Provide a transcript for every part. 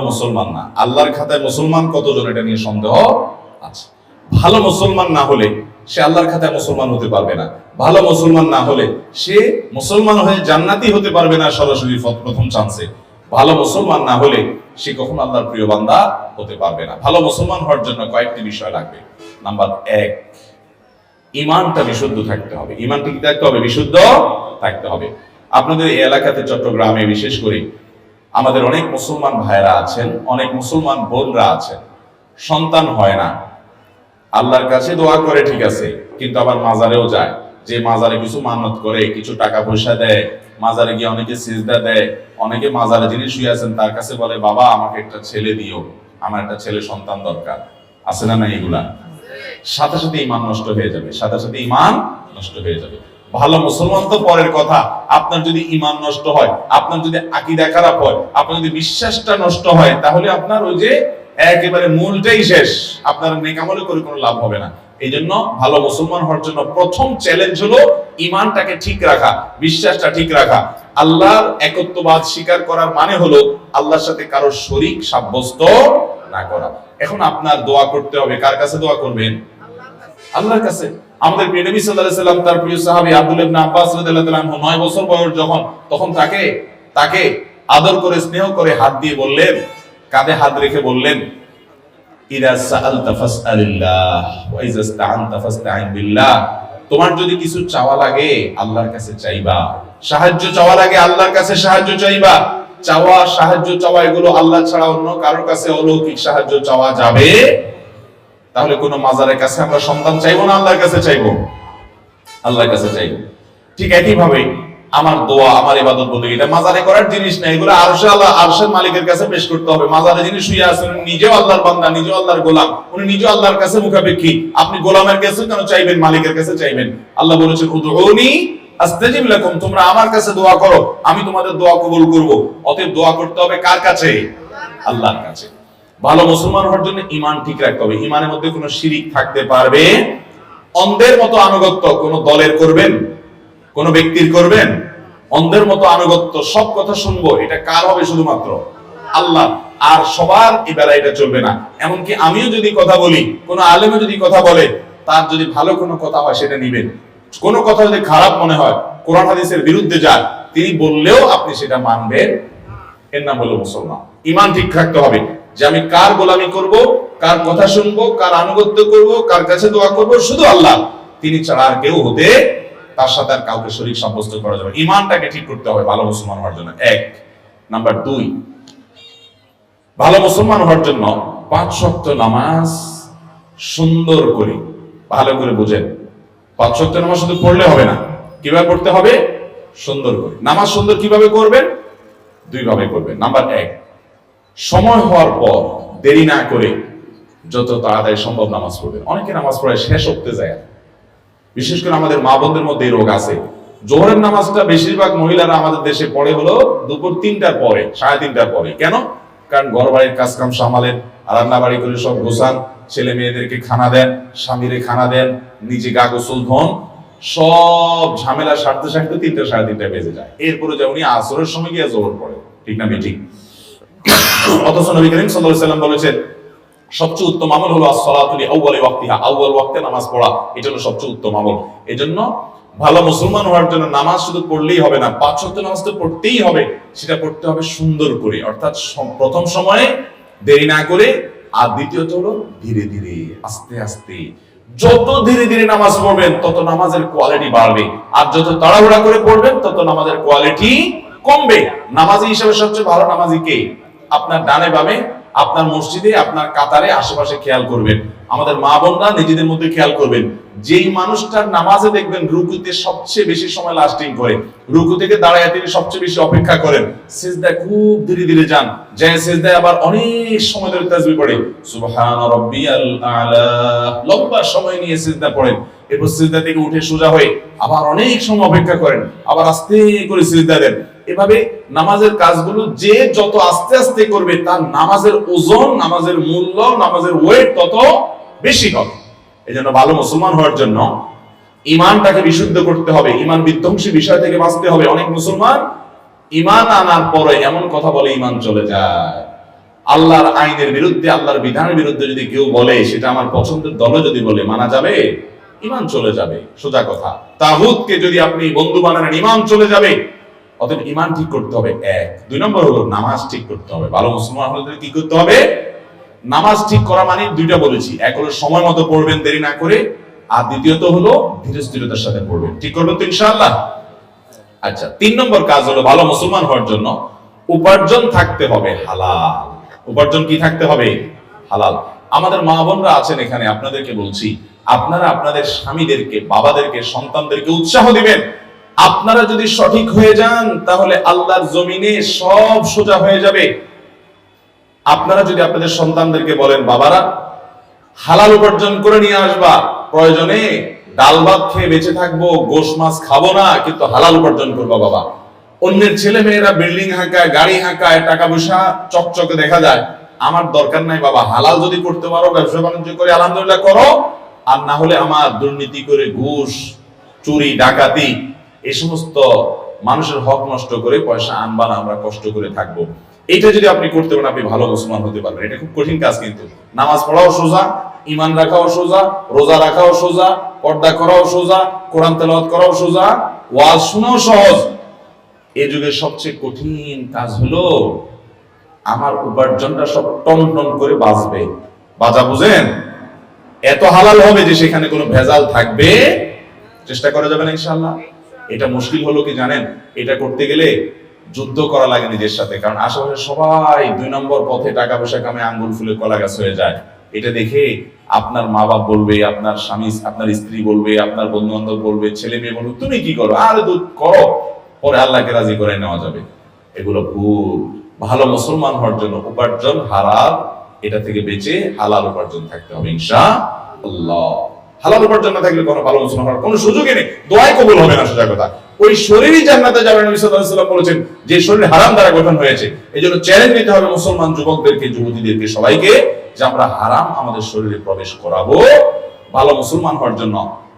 মুসলমান না। আল্লাহর খাতায় মুসলমান কতজন এটা নিয়ে সন্দেহ আছে? ভালো মুসলমান না হলে সে আল্লাহর খাতায় মুসলমান হতে পারবে না। ভালো মুসলমান না হলে সে মুসলমান হয়ে জান্নাতি হতে পারবে না সরাসরি প্রথম চান্সে ভালো মুসলমান না হলে সে কখনো আল্লাহর প্রিয় বান্দা হতে পারবে না। ভালো মুসলমান হওয়ার জন্য কয়েকটি বিষয় লাগবে। নাম্বার এক ইমানটা বিশুদ্ধ থাকতে হবে। ইমানটা কি থাকতে হবে, বিশুদ্ধ থাকতে হবে। আপনাদের এই এলাকাতে চট্টগ্রামে বিশেষ করে আমাদের অনেক মুসলমান ভাইরা আছেন, অনেক মুসলমান বোনরা আছেন। সন্তান হয় না। আল্লাহর কাছে দোয়া করে ঠিক আছে, কিন্তু আবার মাজারেও যায়। যে মাজারে কিছু মানত করে, কিছু টাকা পয়সা দেয়, মাজারে গিয়ে অনেকে সিজদা দেয়, অনেকে মাজারে যিনি শুয়ে আছেন তার কাছে বলে, বাবা, আমাকে একটা ছেলে দিও, আমার একটা ছেলে সন্তান দরকার। আছে না না এগুলা? সাথে সাথে ইমান নষ্ট হয়ে যাবে, সাথে সাথে ইমান নষ্ট হয়ে যাবে। ভালো মুসলমান তো পরের কথা। আপনার যদি ইমান নষ্ট হয়, আপনার যদি আকিদা খারাপ হয়, আপনার যদি বিশ্বাসটা নষ্ট হয়, তাহলে আপনার ওই যে একেবারে মূলটাই শেষ। আপনার নেকামলে করে কোনো লাভ হবে না। এই জন্য ভালো মুসলমান হওয়ার জন্য প্রথম চ্যালেঞ্জ হলো ইমানটাকে ঠিক রাখা, বিশ্বাসটা ঠিক রাখা। আল্লাহর একত্ববাদ স্বীকার করার মানে হলো আল্লাহর সাথে কারও শরিক সাব্যস্ত না করা। এখন আপনার দোয়া করতে হবে। কার কাছে দোয়া করবেন? আল্লাহর কাছে। আমাদের প্রিয় নবী সাল্লাল্লাহু আলাইহি সাল্লাম, তার প্রিয় সাহাবী আব্দুল ইবনে আব্বাস রাদিয়াল্লাহু তাআলা আনহু 9 বছর বয়স যখন, তখন তাকে তাকে আদর করে, স্নেহ করে হাত দিয়ে বললেন, কাঁধে হাত রেখে বললেন, ইদা সাআলতা ফাসআলিল্লাহ, ওয়া ইজা ইসতাআনতা ফাসতাইন বিল্লাহ। তোমার যদি কিছু চাওয়া লাগে, আল্লাহর কাছে চাইবা। সাহায্য চাওয়া লাগে, আল্লাহর কাছে সাহায্য চাইবা। চাওয়া, সাহায্য চাওয়া, এগুলো আল্লাহ ছাড়া অন্য কারোর কাছে অলৌকিক সাহায্য চাওয়া যাবে তাহলে কোন মাজারের কাছে আমরা সন্তান চাইব না আল্লাহর কাছে চাইব? আল্লাহর কাছে চাইব। ঠিক একই ভাবে আমার দোয়া, আমার ইবাদত বলতে এটা মাজারে করার জিনিস না, এগুলো আরশে আল্লাহ, আরশের মালিকের কাছে পেশ করতে হবে। মাজারে যিনি শুয়ে আছেন নিজেও আল্লাহর বান্দা, নিজেও আল্লাহর গোলাম, উনি নিজেও আল্লাহর কাছে মুখাপেক্ষী। আপনি গোলামের কাছে কেন চাইবেন, মালিকের কাছে চাইবেন? আল্লাহ বলেছেন, উদউনি আস্তাজিব লাকুম, তোমরা আমার কাছে দোয়া করো, আমি তোমাদের দোয়া কবুল করব। অতএব দোয়া করতে হবে কার কাছে? আল্লাহর কাছে। ভালো মুসলমান হওয়ার জন্য ইমান ঠিক রাখতে হবে। ইমানের মধ্যে কোনো শিরিক থাকতে পারবে। অন্ধের মতো আনুগত্য কোন দলের করবেন? কোন ব্যক্তির করবেন? অন্ধের মতো আনুগত্য সব কথা শুনব, এটা কার হবে শুধুমাত্র? আল্লাহ। আর সবার এই বেলা এটা চলবে না। এমনকি আমিও যদি কথা বলি, কোন আলেমও যদি কথা বলে, তার যদি ভালো কোনো কথা হয়, সেটা নিবেন। কোনো কথা যদি খারাপ মনে হয়, কোরআন হাদিসের বিরুদ্ধে যায় তিনি বললেও আপনি সেটা মানবেন। এর নাম হলো মুসলমান। ইমান ঠিক থাকতে হবে। যে আমি কার গোলামি করব, কার কথা শুনব, কার আনুগত্য করব, কার কাছে দোয়া করব, শুধু আল্লাহ। তিনি ছাড়া আর কেউ হতে, তার সাথে আর কাউকে শরীর সাব্যস্ত করা যাবে ইমানটাকে ঠিক করতে হবে ভালো মুসলমান হওয়ার জন্য। এক। নাম্বার দুই, ভালো মুসলমান হওয়ার জন্য পাঁচ শক্ত নামাজ সুন্দর করে, ভালো করে বুঝেন। পাঁচ শক্ত নামাজ শুধু পড়লে হবে না। কীভাবে পড়তে হবে? সুন্দর করে। নামাজ সুন্দর কীভাবে করবেন? দুই ভাবে করবেন। নাম্বার এক সময় হওয়ার পর দেরি না করে যত তাড়াতাড়ি সম্ভব নামাজ পড়বেন। অনেকে নামাজ পড়ে শেষ উঠতে যায়। বিশেষ করে আমাদের মা বোনদের মধ্যে রোগ আছে। জোহরের নামাজটা বেশিরভাগ মহিলারা আমাদের দেশে পড়ে হলো দুপুর তিনটার পরে, সাড়ে তিনটার পরে। কেন? কারণ ঘর বাড়ির কাজ কাম সামালেন রান্না বাড়ি করে সব গোসান ছেলে মেয়েদেরকে খানা দেন, স্বামীরে খানা দেন, নিজে গা গোসল ধন, সব ঝামেলা সারতে সারতে তিনটা, সাড়ে তিনটা বেজে যায়। এরপরে যে উনি আসরের সময় গিয়ে জোহর পড়ে। ঠিক না ঠিক অথচ নবী করিম সাল্লাম বলেছেন, সবচেয়ে উত্তম আমল হলো আসসালাতুল ওয়াক্তিহা। ওয়াক্তে নামাজ পড়া, এটা হলো সবচেয়ে উত্তম আমল। এজন্য ভালো মুসলমান হওয়ার জন্য নামাজ শুধু পড়লেই হবে না, পাঁচ ওয়াক্ত নামাজ তো পড়তেই হবে, সেটা পড়তে হবে সুন্দর করে। অর্থাৎ প্রথম সময়ে দেরি না করে, আর দ্বিতীয়ত হলো ধীরে ধীরে, আস্তে আস্তে। যত ধীরে ধীরে নামাজ পড়বেন, তত নামাজের কোয়ালিটি বাড়বে। আর যত তাড়াহুড়া করে পড়বেন, তত নামাজের কোয়ালিটি কমবে। নামাজি হিসেবে সবচেয়ে ভালো নামাজি কে? আপনার ডানে বামে, আপনার মসজিদে, আপনার কাতারে আশেপাশে খেয়াল করবেন। আমাদের মা বোনরা নিজেদের মধ্যে খেয়াল করবেন। যেই মানুষটার নামাজে দেখবেন রুকুতে সবচেয়ে বেশি সময় লাস্টিং করে, রুকু থেকে দাঁড়ায় তিনি সবচেয়ে বেশি অপেক্ষা করেন। সিজদায় খুব ধীরে ধীরে যান। যে সিজদায় আবার অনেক সময় ধরে তাসবিহ পড়ে। সুবহান রাব্বিয়াল আলা। লম্বা সময় নিয়ে সিজদা পড়েন। এরপর সিজদা থেকে উঠে সোজা হয়ে আবার অনেক সময় অপেক্ষা করেন। আবার আস্তে করে সিজদা দেন। এভাবে নামাজের কাজগুলো যে যত আস্তে আস্তে করবে, তার নামাজের ওজন, নামাজের মূল্য, নামাজের ওয়েট তত বেশি হবে। এই জন্য ভালো মুসলমান হওয়ার জন্য ইমানটাকে বিশুদ্ধ করতে হবে ইমান বিধ্বংসী বিষয় থেকে বাঁচতে হবে। অনেক মুসলমান ইমান আনার পরে এমন কথা বলে ইমান চলে যায়। আল্লাহর আইনের বিরুদ্ধে, আল্লাহর বিধানের বিরুদ্ধে যদি কেউ বলে, সেটা আমার পছন্দের দলে যদি বলে, মানা যাবে? ইমান চলে যাবে। সোজা কথা। তাহুদকে যদি আপনি বন্ধু বানান ইমান চলে যাবে। অতএব ইমান ঠিক করতে হবে এক। দুই নম্বর হলো নামাজ ঠিক করতে হবে। ভালো মুসলমান হলে কি করতে হবে? নামাজ ঠিক করা মানে দুইটা বলেছি। এক হলো সময় মতো পড়বেন, দেরি না করে। আর দ্বিতীয়ত হলো ধীরে স্থিরতার সাথে পড়বেন। ঠিক করবেন তো ইনশাআল্লাহ? আচ্ছা তিন নম্বর কাজ হলো ভালো মুসলমান হওয়ার জন্য উপার্জন থাকতে হবে হালাল। উপার্জন কি থাকতে হবে? হালাল। আমাদের মা বোনরা আছেন এখানে, আপনাদেরকে বলছি, আপনারা আপনাদের স্বামীদেরকে, বাবাদেরকে, সন্তানদেরকে উৎসাহ দিবেন। আপনারা যদি সঠিক হয়ে যান, তাহলে আল্লাহর জমিনে সব সোজা হয়ে যাবে। আপনারা যদি আপনাদের সন্তানদেরকে বলেন, বাবারা, হালাল উপার্জন করে নিয়ে আসবা, প্রয়োজনে ডাল ভাত খেয়ে বেঁচে থাকব, গোশ মাছ খাব না, কিন্তু হালাল উপার্জন করবা বাবা। অন্যের ছেলে মেয়েরা বিল্ডিং হাঁকায়, গাড়ি হাঁকায়, টাকা পয়সা চকচকে দেখা যায়। আমার দরকার নাই বাবা, হালাল যদি করতে পারো, ব্যবসা বাণিজ্য করে আলহামদুলিল্লাহ করো, আর না হলে আমার দুর্নীতি করে ঘুষ চুরি, ডাকাতি এই সমস্ত মানুষের হক নষ্ট করে পয়সা আনবা না, আমরা কষ্ট করে থাকব। এটা যদি আপনি করতে পারেন, আপনি ভালো মুসলমান হতে পারবেন। এটা খুব কঠিন কাজ কিন্তু। নামাজ পড়াও সোজা ইমান রাখাও সোজা, রোজা রাখাও সোজা, পর্দা করাও সোজা, কোরআন তেলাওয়াত করাও সোজা। ওয়াজ শোনাও সহজ। এই যুগের সবচেয়ে কঠিন কাজ হলো, আমার উপার্জনটা সব টন টন করে বাঁচবে। বাজা বুঝেন? এত হালাল হবে যে সেখানে কোনো ভেজাল থাকবে? চেষ্টা করা যাবে না ইনশাআল্লাহ। এটা মুশকিল হলো কি জানেন? এটা করতে গেলে যুদ্ধ করা লাগে নিজের সাথে। কারণ আশেপাশে সবাই দুই নম্বর পথে টাকা পয়সা কামে আঙ্গুল ফুলে কলা গাছ হয়ে যায়। এটা দেখে আপনার মা বাপ বলবে, আপনার স্বামী, আপনার স্ত্রী বলবে, আপনার বন্ধু বান্ধব বলবে, ছেলে মেয়ে বলবে, তুমি কি করো? আর দুধ করো। পরে আল্লাহকে রাজি করে নেওয়া যাবে। এগুলো ভুল। ভালো মুসলমান হওয়ার জন্য উপার্জন হারাল। এটা থেকে বেঁচে হালাল উপার্জন থাকতে হবে ইনশা আল্লাহ হালাল উপার্জন না থাকলে কোনো ভালো মুসলমান হওয়ার কোনো সুযোগই নেই। দোয়াই কবুল হবে না, সোজা কথা। ওই শরীরই জান্নাতে যাবে, নবী সাল্লাল্লাহু আলাইহি বলেছেন, যে শরীর হারাম দ্বারা গঠন হয়েছে এই জন্য চ্যালেঞ্জ নিতে হবে মুসলমান যুবকদেরকে, যুবতীদেরকে, সবাইকে, যে আমরা হারাম আমাদের শরীরে প্রবেশ করাবো। ভালো মুসলমান হওয়ার জন্য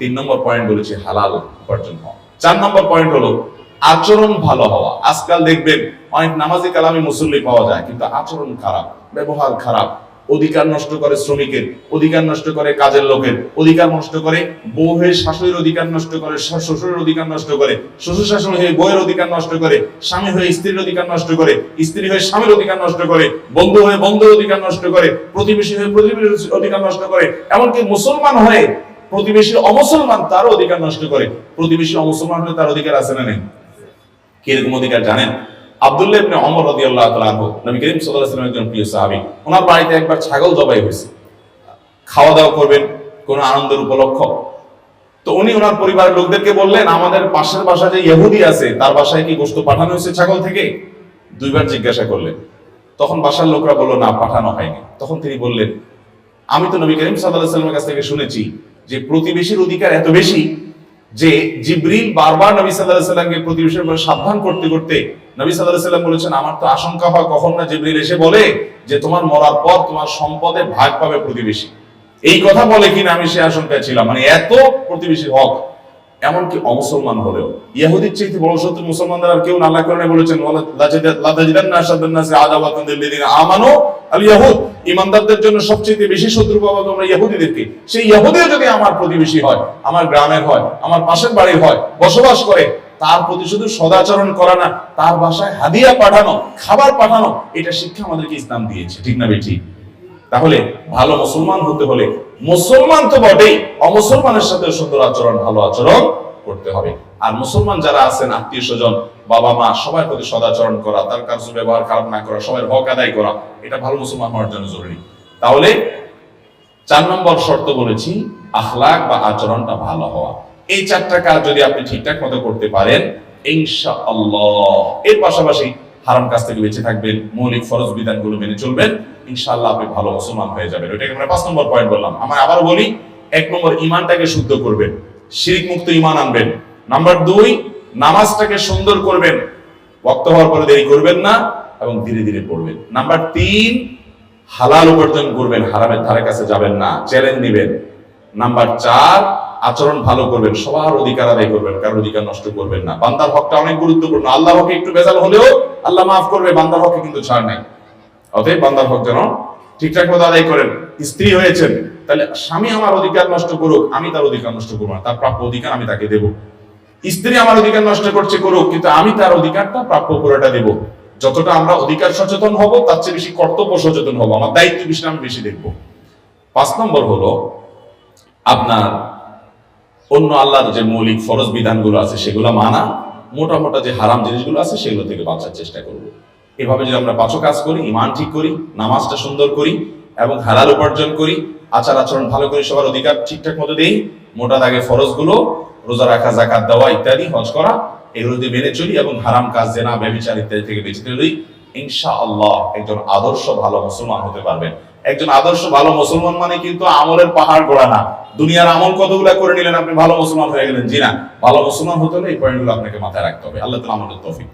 তিন নম্বর পয়েন্ট বলেছি হালাল উপার্জন হওয়া চার নম্বর পয়েন্ট হলো আচরণ ভালো হওয়া। আজকাল দেখবেন অনেক নামাজি কালামি মুসল্লি পাওয়া যায়, কিন্তু আচরণ খারাপ, ব্যবহার খারাপ। অধিকার নষ্ট করে শ্রমিকের অধিকার নষ্ট করে কাজের লোকের অধিকার নষ্ট করে বউ হয়ে শাশুড়ির অধিকার নষ্ট করে শ্বশুরের অধিকার নষ্ট করে শ্বশুর শাশুড়ি হয়ে বউয়ের অধিকার নষ্ট করে স্বামী হয়ে স্ত্রীর অধিকার নষ্ট করে স্ত্রী হয়ে স্বামীর অধিকার নষ্ট করে বন্ধু হয়ে বন্ধুর অধিকার নষ্ট করে প্রতিবেশী হয়ে প্রতিবেশীর অধিকার নষ্ট করে এমনকি মুসলমান হয়ে প্রতিবেশী অমুসলমান তারও অধিকার নষ্ট করে প্রতিবেশী অমুসলমান হলে তার অধিকার আছে না নেই কীরকম অধিকার জানেন আব্দুল্লাহ ইবনে ওমর রাদিয়াল্লাহু তাআলা নবী করিম সাল্লাল্লাহু একজন প্রিয় সাহাবী। ওনার বাড়িতে একবার ছাগল জবাই হয়েছে। খাওয়া দাওয়া করবেন, কোন আনন্দের উপলক্ষ। তো উনি ওনার পরিবারের লোকদেরকে বললেন, আমাদের পাশের বাসা যে ইহুদি আছে, তার বাসায় কি গোস্ত পাঠানো হয়েছে ছাগল থেকে? দুইবার জিজ্ঞাসা করলেন। তখন বাসার লোকরা বলল, না, পাঠানো হয়নি। তখন তিনি বললেন, আমি তো নবী করিম সাল্লাল্লাহু আলাইহি ওয়াসাল্লামের কাছ থেকে শুনেছি যে প্রতিবেশীর অধিকার এত বেশি যে জিব্রিল বারবার নবী সাল্লাল্লাহু আলাইহি প্রতি প্রতিবেশীর করে সাবধান করতে করতে নবী আলাইহি সাল্লাম বলেছেন, আমার তো আশঙ্কা হয় কখন না জিব্রিল এসে বলে যে তোমার মরার পর তোমার সম্পদে ভাগ পাবে প্রতিবেশী। এই কথা বলে কিনা আমি সে আশঙ্কায় ছিলাম। মানে এত প্রতিবেশী হক এমনকি অমুসলমান হলেও। ইহুদির চাইতে বড় শত্রু মুসলমানদের আর কেউ না আল্লাহ কোরআনে বলেছেন আমানু ইয়াহুদ। ইমানদারদের জন্য সবচেয়ে বেশি শত্রু পাবো তোমরা ইহুদিদেরকে। সেই ইহুদিও যদি আমার প্রতিবেশী হয়, আমার গ্রামের হয়, আমার পাশের বাড়ির হয়, বসবাস করে, তার প্রতি শুধু সদাচরণ করা না, তার বাসায় হাদিয়া পাঠানো, খাবার পাঠানো, এটা শিক্ষা আমাদেরকে ইসলাম দিয়েছে। ঠিক না বেঠিক? তাহলে ভালো মুসলমান হতে হলে মুসলমান তো বটেই, অমুসলমানের সাথে সুন্দর আচরণ, ভালো আচরণ করতে হবে। আর মুসলমান যারা আছেন, আত্মীয় স্বজন, বাবা মা, সবার প্রতি সদাচরণ করা, তার কার্য ব্যবহার খারাপ না করা সবার হক আদায় করা, এটা ভালো মুসলমান হওয়ার জন্য জরুরি। তাহলে চার নম্বর শর্ত বলেছি, আখলাক বা আচরণটা ভালো হওয়া। এই চারটা কাজ যদি আপনি ঠিকঠাক মতো করতে পারেন, ইনশাআল্লাহ। এর পাশাপাশি হারাম কাজ থেকে বেঁচে থাকবেন, মৌলিক ফরজ বিধানগুলো মেনে চলবেন, ইনশাআল্লাহ আপনি ভালো মুসলমান হয়ে যাবেন। ওইটাকে আমরা পাঁচ নম্বর পয়েন্ট বললাম। আমরা আবার বলি, এক নম্বর ইমানটাকে শুদ্ধ করবেন শিরিক মুক্ত ইমান আনবেন। নাম্বার দুই, নামাজটাকে সুন্দর করবেন। ওয়াক্ত হওয়ার পরে দেরি করবেন না এবং ধীরে ধীরে পড়বেন। নাম্বার তিন, হালাল উপার্জন করবেন, হারামের ধারে কাছে যাবেন না চ্যালেঞ্জ নিবেন। নাম্বার চার আচরণ ভালো করবেন, সবার অধিকার আদায় করবেন, কারোর অধিকার নষ্ট করবেন না। বান্দার হকটা অনেক গুরুত্বপূর্ণ। আল্লাহ হকে একটু বেজাল হলেও আল্লাহ মাফ করবে, বান্দার হকে কিন্তু ছাড় নাই। অতএব বান্দার হক যেন ঠিকঠাক মতো আদায় করেন। স্ত্রী হয়েছেন, তাহলে স্বামী আমার অধিকার নষ্ট করুক, আমি তার অধিকার নষ্ট করব না, তার প্রাপ্য অধিকার আমি তাকে দেব। স্ত্রী আমার অধিকার নষ্ট করছে করুক, কিন্তু আমি তার অধিকারটা প্রাপ্য পুরোটা দেব। যতটা আমরা অধিকার সচেতন হব, তার চেয়ে বেশি কর্তব্য সচেতন হব, আমার দায়িত্ব বিষয় আমি বেশি দেখব। পাঁচ নম্বর হলো, আপনার অন্য আল্লাহর যে মৌলিক ফরজ বিধানগুলো আছে সেগুলো মানা, মোটা মোটা যে হারাম জিনিসগুলো আছে সেগুলো থেকে বাঁচার চেষ্টা করব। এভাবে যদি আমরা পাঁচও কাজ করি ইমান ঠিক করি, নামাজটা সুন্দর করি এবং হালাল উপার্জন করি, আচার আচরণ ভালো করি, সবার অধিকার ঠিকঠাক মতো দেই, মোটা দাগে ফরজগুলো, রোজা রাখা জাকাত দেওয়া ইত্যাদি, হজ করা, এগুলো যদি মেনে চলি এবং হারাম কাজ, জেনা ব্যবিচার ইত্যাদি থেকে বেঁচে চলি ইনশা আল্লাহ একজন আদর্শ ভালো মুসলমান হতে পারবেন। একজন আদর্শ ভালো মুসলমান মানে কিন্তু আমলের পাহাড় গোড়া না। দুনিয়ার আমল কতগুলো করে নিলেন আপনি? ভালো মুসলমান হয়ে গেলেন। জি না, ভালো মুসলমান হতে হলে এই পয়েন্টগুলো আপনাকে মাথায় রাখতে হবে। আল্লাহ তালা আমাদের তৌফিক।